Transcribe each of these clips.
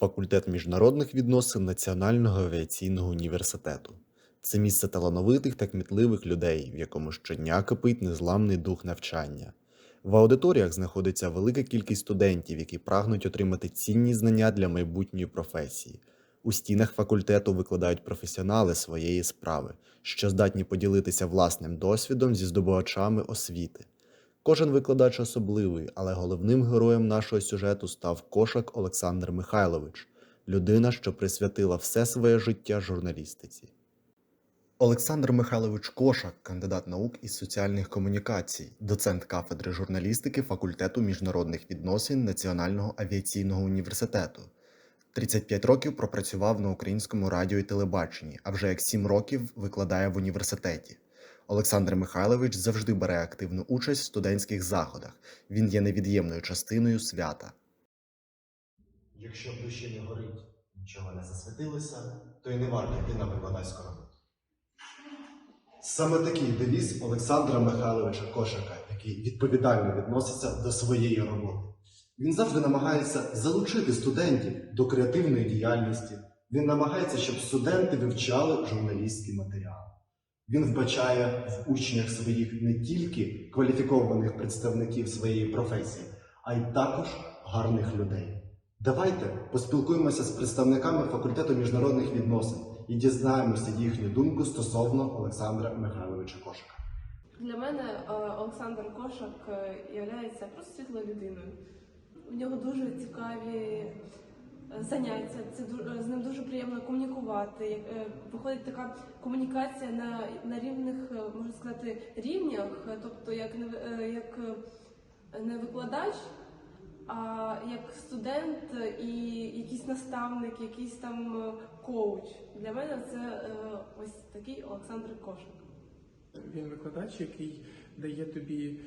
факультет міжнародних відносин Національного авіаційного університету. Це місце талановитих та кмітливих людей, в якому щодня кипить незламний дух навчання. В аудиторіях знаходиться велика кількість студентів, які прагнуть отримати цінні знання для майбутньої професії. У стінах факультету викладають професіонали своєї справи, що здатні поділитися власним досвідом зі здобувачами освіти. Кожен викладач особливий, але головним героєм нашого сюжету став Кошак Олександр Михайлович, людина, що присвятила все своє життя журналістиці. Олександр Михайлович Кошак, кандидат наук із соціальних комунікацій, доцент кафедри журналістики факультету міжнародних відносин Національного авіаційного університету. 35 років пропрацював на українському радіо і телебаченні, а вже як 7 років викладає в університеті. Олександр Михайлович завжди бере активну участь в студентських заходах. Він є невід'ємною частиною свята. Якщо в душі не горить, нічого не засвітилося, то й не варто йти на викладацьку роботу. Саме такий девіз Олександра Михайловича Кошака, який відповідально відноситься до своєї роботи. Він завжди намагається залучити студентів до креативної діяльності. Він намагається, щоб студенти вивчали журналістський матеріал. Він вбачає в учнях своїх не тільки кваліфікованих представників своєї професії, а й також гарних людей. Давайте поспілкуємося з представниками факультету міжнародних відносин і дізнаємося їхню думку стосовно Олександра Михайловича Кошика. Для мене е, Олександр Кошак є просто світлою людиною. У нього дуже цікаві е, заняття. Це з ним дуже приємно комунікувати. Е, Виходить така комунікація на, на рівних, е, можна сказати, рівнях, тобто як не, е, як не викладач, а як студент і якийсь наставник, якийсь там коуч. Для мене це ось такий Олександр Кошак. Він викладач, який дає тобі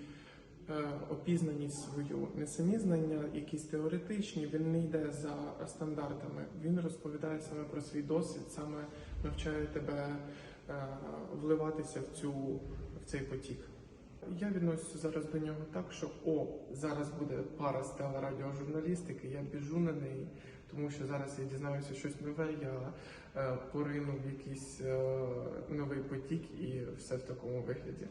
опізнаність свою, не самі знання, якісь теоретичні, він не йде за стандартами. Він розповідає саме про свій досвід, саме навчає тебе е, вливатися в цю в цей потік. Я відношуся зараз до нього так, що о, зараз буде пара з телерадіожурналістики, я біжу на неї, тому що зараз я дізнаюся щось нове, я е, порину якийсь е, новий потік і все в такому вигляді.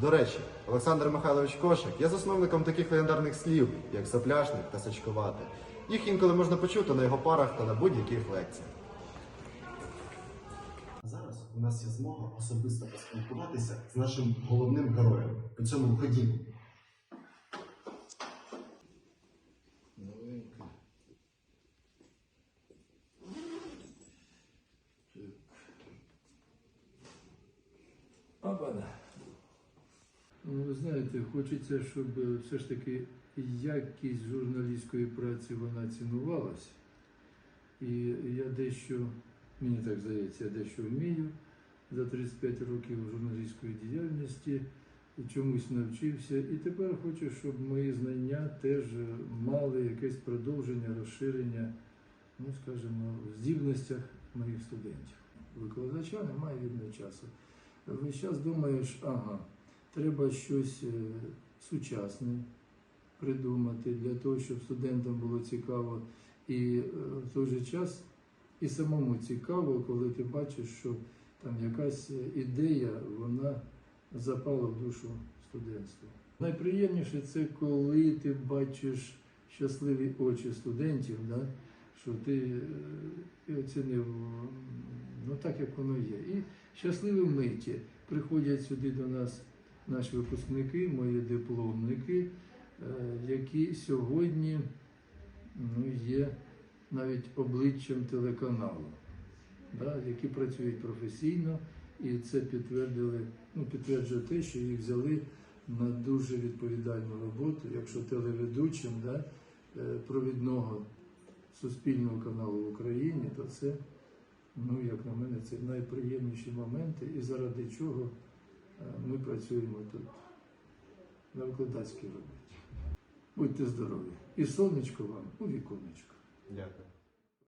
До речі, Олександр Михайлович Кошик є засновником таких легендарних слів, як запляшник та сачкувати. Їх інколи можна почути на його парах та на будь-яких лекціях. Зараз у нас є змога особисто поспілкуватися з нашим головним героєм. По цьому ходімо. Ну, Ви знаєте, хочеться, щоб е, все ж таки якість журналістської праці вона цінувалась. І я дещо, мені так здається, я дещо вмію за 35 років журналістської діяльності, чомусь навчився. І тепер хочу, щоб мої знання теж мали якесь продовження, розширення, ну скажімо, в здібностях моїх студентів. Викладача немає вільного часу. Весь час думаєш, ага, треба щось е, сучасне придумати для того, щоб студентам було цікаво. І е, в той же час і самому цікаво, коли ти бачиш, що там якась е, ідея, вона запала в душу студентства. Найприємніше це коли ти бачиш щасливі очі студентів, да? що ти оцінив ну, так, як воно є. І щасливі миті приходять сюди до нас наші випускники, мої дипломники, е, які сьогодні ну, є навіть обличчям телеканалу, да, які працюють професійно, і це підтвердили, ну, підтверджує те, що їх взяли на дуже відповідальну роботу, якщо телеведучим да, е, провідного суспільного каналу в Україні, то це, ну, як на мене, це найприємніші моменти, і заради чого ми працюємо тут на викладацькій роботі. Будьте здорові! І сонечко вам у віконечко. Дякую.